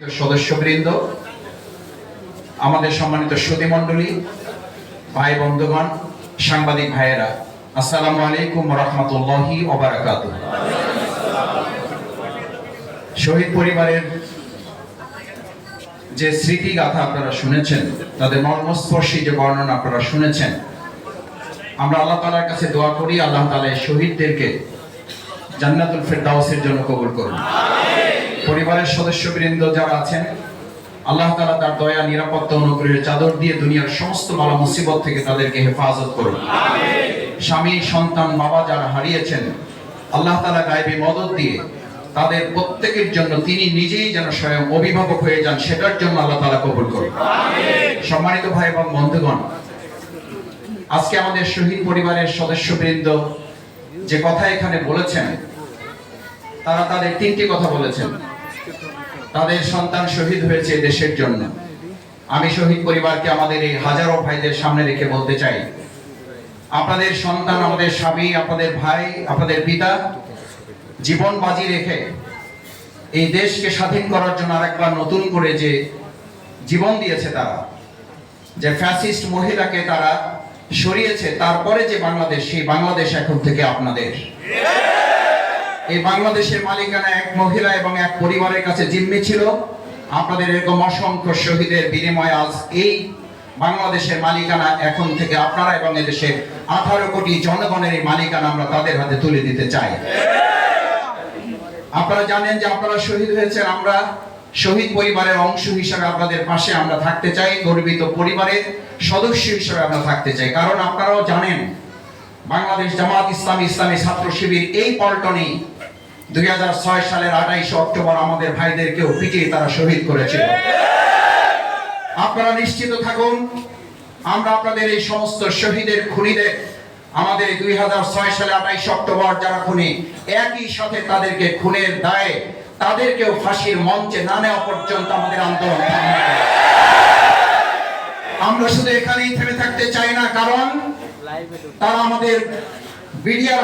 সদস্যবৃন্দ, আমাদের সম্মানিত সুদী মণ্ডলী ভাই বন্ধুগণ, সাংবাদিক ভাইয়েরা, আসসালামু আলাইকুম রহমতুল্লাহি ওবারাকাত শহীদ পরিবারের যে স্মৃতিগাথা আপনারা শুনেছেন, তাদের মর্মস্পর্শী যে বর্ণনা আপনারা শুনেছেন, আমরা আল্লাহ তালার কাছে দোয়া করি, আল্লাহ তালা শহীদদেরকে জান্নাতুল ফেরদাউসের জন্য কবুল করুন। পরিবারের সদস্যবৃন্দ যারা আছেন আল্লাহ তাআলা তার দয়া নিরাপত্তা অনুগ্রহের চাদর দিয়ে দুনিয়ার সমস্ত বালা মুসিবত থেকে তাদেরকে হেফাজত করুন। স্বামী সন্তান বাবা যারা হারিয়েছেন আল্লাহ তালা গায়েবী মদত দিয়ে তাদের প্রত্যেকের জন্য তিনি নিজেই যেন স্বয়ং অভিভাবক হয়ে যান সেটার জন্য আল্লাহ তালা কবুল করুন। সম্মানিত ভাই এবং বন্ধুগণ আজকে আমাদের শহীদ পরিবারের সদস্যবৃন্দ যে কথা এখানে বলেছেন তারা তাদের তিনটি কথা বলেছেন। তাদের সন্তান শহীদ হয়েছে দেশের জন্য। আমি শহীদ পরিবারকে আমাদের এই হাজারো ভাইদের সামনে রেখে বলতে চাই। আপনাদের সন্তান, আমাদের স্বামী, আপনাদের ভাই, আপনাদের পিতা, জীবন বাজি রেখে এই দেশকে স্বাধীন করার জন্য আরেকবার নতুন করে যে জীবন দিয়েছে তারা, যে ফ্যাসিস্ট মহিলাকে তারা সরিয়েছে, তারপরে যে বাংলাদেশ, সেই বাংলাদেশ এখন থেকে আপনাদের। এই বাংলাদেশের মালিকানা এক মহিলা এবং এক পরিবারের কাছে জিম্মি ছিল। আপনাদের এরকম অসংখ্য শহীদের বিনিময়ে আজ এই বাংলাদেশের মালিকানা এখন থেকে আপনারা এবং এদেশের আঠারো কোটি জনগণের এই মালিকানা আমরা তাদের হাতে তুলে দিতে চাই। আপনারা জানেন যে আপনারা শহীদ হয়েছেন, আমরা শহীদ পরিবারের অংশ হিসাবে আপনাদের পাশে আমরা থাকতে চাই, গর্বিত পরিবারের সদস্য হিসাবে আমরা থাকতে চাই। কারণ আপনারাও জানেন, বাংলাদেশ জামাত ইসলাম ইসলামী ছাত্র শিবির এই পল্টনেই সালের আঠাইশে অক্টোবর আমাদের ভাইদেরকেও পিটিয়ে তারা শহীদ করেছিল। আপনারা নিশ্চিত থাকুন, আমরা আপনাদের এই সমস্ত শহীদের খুনিদের আমাদের সালে আঠাইশে অক্টোবর যারা খুনি, একই সাথে তাদেরকে খুনের দায়ে তাদেরকেও ফাঁসির মঞ্চে না নেওয়া পর্যন্ত আমাদের আন্দোলন আমরা শুধু এখানেই থেমে থাকতে চাই না, কারণ তারা আমাদের বিডিআর